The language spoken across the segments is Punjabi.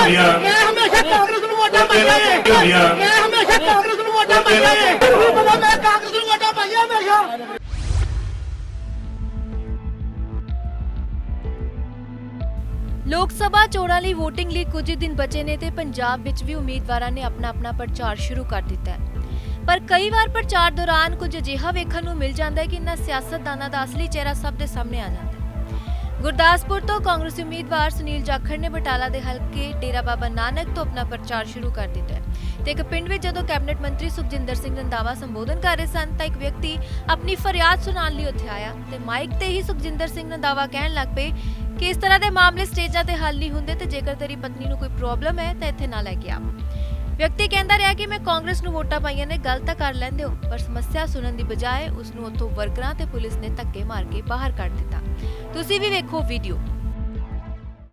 ਹੁੰਦੀਆਂ ਇਹ ਹਮੇਸ਼ਾ ਕਾਂਗਰਸ ਨੂੰ ਵੋਟਾਂ ਪਾਈਆਂ ਨੇ? ਹੁੰਦੀਆਂ ਇਹ ਹਮੇਸ਼ਾ ਕਾਂਗਰਸ ਨੂੰ ਵੋਟਾਂ ਪਾਈਆਂ ਨੇ? ਤੁਹਾਨੂੰ ਪਤਾ ਮੈਂ ਕਾਂਗਰਸ ਨੂੰ ਵੋਟਾਂ ਪਾਈਆਂ ਹਮੇਸ਼ਾ? ਲੋਕ ਸਭਾ ਚੋਣਾਂ ਲਈ VOTING ਲਈ ਕੁਝ ਦਿਨ ਬਚੇ ਨੇ ਤੇ ਪੰਜਾਬ ਵਿੱਚ ਵੀ ਉਮੀਦਵਾਰਾਂ ਨੇ ਆਪਣਾ ਆਪਣਾ ਪ੍ਰਚਾਰ ਸ਼ੁਰੂ ਕਰ ਦਿੱਤਾ ਹੈ। ਪਰ ਕਈ ਵਾਰ ਪ੍ਰਚਾਰ ਦੌਰਾਨ ਕੁਝ ਅਜਿਹਾ ਵੇਖਣ ਨੂੰ ਮਿਲ ਜਾਂਦਾ ਹੈ ਕਿ ਇਨ੍ਹਾਂ ਸਿਆਸਤਦਾਨਾਂ ਦਾ ਅਸਲੀ ਚਿਹਰਾ ਸਭ ਦੇ ਸਾਹਮਣੇ ਆ ਜਾਂਦਾ ਹੈ। ਗੁਰਦਾਸਪੁਰ ਤੋਂ ਕਾਂਗਰਸੀ ਉਮੀਦਵਾਰ ਸੁਨੀਲ ਜਾਖੜ ਨੇ ਬਟਾਲਾ ਦੇ ਹਲਕੇ ਡੇਰਾ ਬਾਬਾ ਨਾਨਕ ਤੋਂ ਆਪਣਾ ਪ੍ਰਚਾਰ ਸ਼ੁਰੂ ਕਰ ਦਿੱਤਾ ਹੈ। ਤੇ ਇੱਕ ਪਿੰਡ ਵਿੱਚ ਜਦੋਂ ਕੈਬਨਿਟ ਮੰਤਰੀ ਸੁਖਜਿੰਦਰ ਸਿੰਘ ਰੰਧਾਵਾ ਸੰਬੋਧਨ ਕਰ ਰਹੇ ਸਨ, ਤਾਂ ਇੱਕ ਵਿਅਕਤੀ ਆਪਣੀ ਫਰਿਆਦ ਸੁਣਾਉਣ ਲਈ ਉੱਥੇ ਆਇਆ ਤੇ ਮਾਈਕ ਤੇ ਹੀ ਸੁਖਜਿੰਦਰ ਸਿੰਘ ਰੰਧਾਵਾ ਕਹਿਣ ਲੱਗ ਪਏ ਕਿ ਇਸ ਤਰ੍ਹਾਂ ਦੇ ਮਾਮਲੇ ਸਟੇਜਾਂ ਤੇ ਹੱਲ ਨਹੀਂ ਹੁੰਦੇ ਤੇ ਜੇਕਰ ਤੇਰੀ ਪਤਨੀ ਨੂੰ ਕੋਈ ਪ੍ਰੋਬਲਮ ਹੈ, ਤਾਂ ਇੱਥੇ ਨਾ ਲੈ ਕੇ ਆ। ਵਿਅਕਤੀ ਕਹਿੰਦਾ ਰਿਹਾ ਕਿ ਮੈਂ ਕਾਂਗਰਸ ਨੂੰ ਵੋਟਾਂ ਪਾਈਆਂ ਨੇ ਗੱਲ ਤਾਂ ਕਰ ਲੈਂਦੇ ਹੋ, ਪਰ ਸਮੱਸਿਆ ਸੁਣਨ ਦੀ ਬਜਾਏ ਉਸ ਨੂੰ ਉੱਥੋਂ ਵਰਕਰਾਂ ਤੇ ਪੁਲਿਸ ਨੇ ਧੱਕੇ ਮਾਰ ਕੇ ਬਾਹਰ ਕੱਢ ਦਿੱਤਾ। ਤੁਸੀਂ ਵੀ ਵੇਖੋ ਵੀਡੀਓ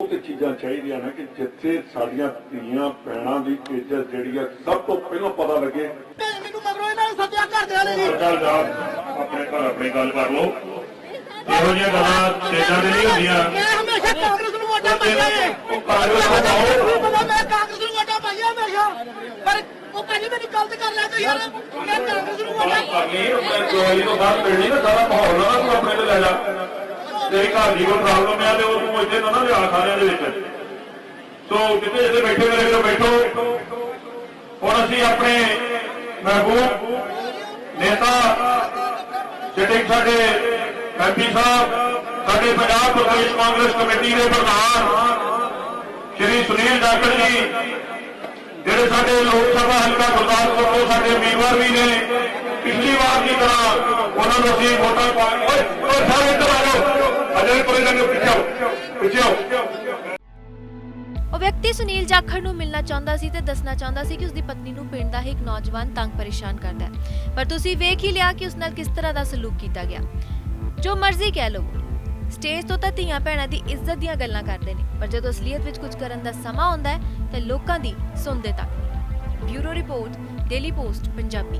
ਉਹ ਤੇ ਚੀਜ਼ਾਂ ਚਾਹੀਦੀਆਂ ਨੇ ਕਿ ਜਿੱਥੇ ਸਾਡੀਆਂ ਧੀਆਂ ਭੈਣਾਂ ਦੀ ਇੱਜ਼ਤ ਜਿਹੜੀ ਆ ਸਭ ਤੋਂ ਪਹਿਲਾਂ ਪਤਾ ਲੱਗੇ। ਮੈਨੂੰ ਮਗਰੋਂ ਇਹਨਾਂ ਨੇ ਸੱਦਿਆ ਘਰ ਦੇ ਵਾਲੇ ਨੇ। ਚੱਲ ਜਾ ਆਪਣੇ ਘਰ ਆਪਣੀ ਗੱਲ ਕਰ ਲਓ। ਇਹੋ ਜਿਹੀਆਂ ਗੱਲਾਂ ਸਟੇਜਾਂ ਤੇ ਨਹੀਂ ਹੁੰਦੀਆਂ। ਇਹ ਹਮੇਸ਼ਾ ਕਾਂਗਰਸ ਨੂੰ ਵੋਟਾਂ ਪਾਈਆਂ ਨੇ। ਉਹ ਬਣਾਓ ਤੁਹਾਨੂੰ ਪਤਾ ਮੈਂ ਕਾਂਗਰਸ ਨੂੰ ਵੋਟਾਂ ਪਾਈਆਂ ਹਮੇਸ਼ਾ। ਪਰ ਉਹ ਪਹਿਲੀ ਮੇਰੀ ਗਲਤ ਕਰ ਲਿਆ ਤੇ ਯਾਰ ਮੈਂ ਕਾਂਗਰਸ ਨੂੰ ਵੋਟਾਂ ਕਰਨੀ ਆਪਣੇ ਚੋਰੀ ਤੋਂ ਬਾਅਦ ਮਿਲਣੀ ਨਾ ਸਾਰਾ ਮਾਹੌਲ ਨਾ ਤੂੰ ਆਪਣੇ ਤੇ ਲੈ ਜਾ। ਤੇਰੀ ਘਰ ਦੀ ਕੋਈ ਪ੍ਰੋਬਲਮ ਆ ਤੇ ਉਹ ਤੂੰ ਇੱਥੇ ਨਾ ਨਾ ਲਿਆ ਸਾਰਿਆਂ ਦੇ ਵਿੱਚ। ਸੋ ਕਿਤੇ ਇੱਥੇ ਬੈਠੇ ਮੇਰੇ ਕੋਲ ਬੈਠੋ। ਹੁਣ ਅਸੀਂ ਆਪਣੇ ਮਹਿਬੂਬ, ਨੇਤਾ, ਜਿਹੜੇ ਸਾਡੇ ਐਮਪੀ ਸਾਹਿਬ, ਸਾਡੇ ਪੰਜਾਬ ਪ੍ਰਦੇਸ਼ ਕਾਂਗਰਸ ਕਮੇਟੀ ਦੇ ਪ੍ਰਧਾਨ ਸ਼੍ਰੀ ਸੁਨੀਲ ਜਾਖੜ ਜੀ, ਜਿਹੜੇ ਸਾਡੇ ਲੋਕ ਸਭਾ ਹਲਕਾ ਗੁਰਦਾਸਪੁਰ ਤੋਂ ਸਾਡੇ ਉਮੀਦਵਾਰ ਵੀ ਨੇ, ਪਿਛਲੀ ਵਾਰ ਦੀ ਤਰ੍ਹਾਂ ਉਹਨਾਂ ਨੂੰ ਅਸੀਂ ਵੋਟਾਂ ਪਾ ਉਹ ਵਿਅਕਤੀ ਸੁਨੀਲ ਜਾਖੜ ਨੂੰ ਮਿਲਣਾ ਚਾਹੁੰਦਾ ਸੀ ਤੇ ਦੱਸਣਾ ਚਾਹੁੰਦਾ ਸੀ ਕਿ ਉਸ ਦੀ ਪਤਨੀ ਨੂੰ ਪਿੰਡ ਦਾ ਹੀ ਇੱਕ ਨੌਜਵਾਨ ਤੰਗ ਪਰੇਸ਼ਾਨ ਕਰਦਾ ਹੈ। ਪਰ ਤੁਸੀਂ ਵੇਖ ਹੀ ਲਿਆ ਕਿ ਉਸ ਨਾਲ ਕਿਸ ਤਰ੍ਹਾਂ ਦਾ ਸਲੂਕ ਕੀਤਾ ਗਿਆ। ਜੋ ਮਰਜ਼ੀ ਕਹਿ ਲਓ, ਸਟੇਜ ਤੋਂ ਤਾਂ ਧੀਆਂ ਭੈਣਾਂ ਦੀ ਇੱਜ਼ਤ ਦੀਆਂ ਗੱਲਾਂ ਕਰਦੇ ਨੇ, ਪਰ ਜਦੋਂ ਅਸਲੀਅਤ ਵਿੱਚ ਕੁਝ ਕਰਨ ਦਾ ਸਮਾਂ ਆਉਂਦਾ ਹੈ, ਤਾਂ ਲੋਕਾਂ ਦੀ ਸੁਣਦੇ ਤੱਕ। ਨਹੀਂ bureau report, daily post, Punjabi.